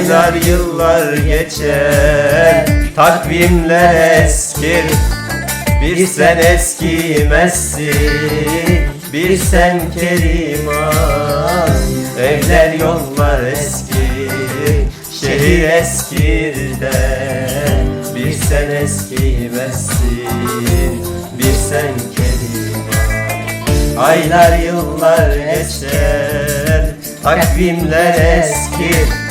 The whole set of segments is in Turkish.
Aylar yıllar geçer. Takvimler eskir. Bir sen eskimezsin. Bir sen keriman. Evler yollar eskir. Şehir eskir de Bir sen eskimezsin. Bir sen keriman. Aylar yıllar geçer. Takvimler eskir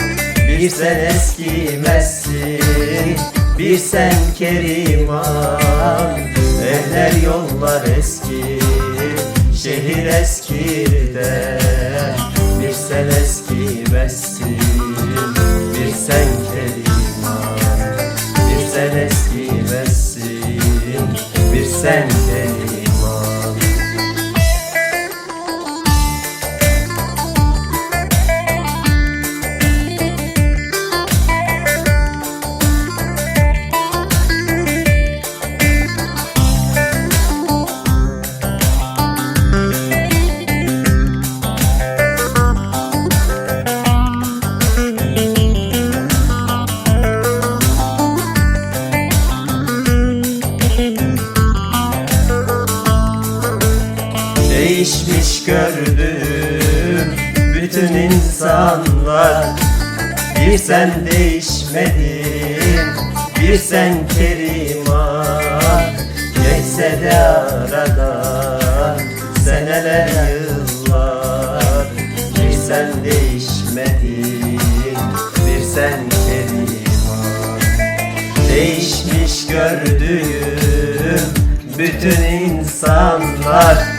Bir sen eskimezsin Bir sen keriman. Evler yollar eskir Şehir eskir Değişmiş gördüm. Bütün insanlar Bir sen değişmedin bir sen Keriman Geçse de aradan seneler yıllar. Bir sen değişmedin bir sen Keriman Değişmiş gördüğüm bütün insanlar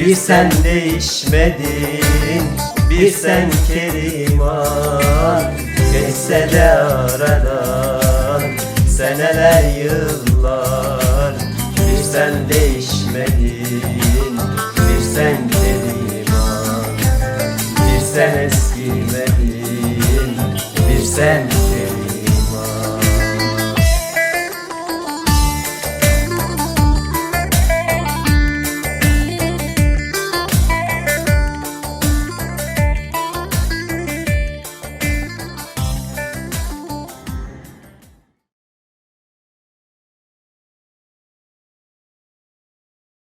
Bir sen değişmedin, bir sen Keriman. Geçse de aradan seneler yıllar. Bir sen değişmedin, bir sen Keriman. Bir sen eskimedin, bir sen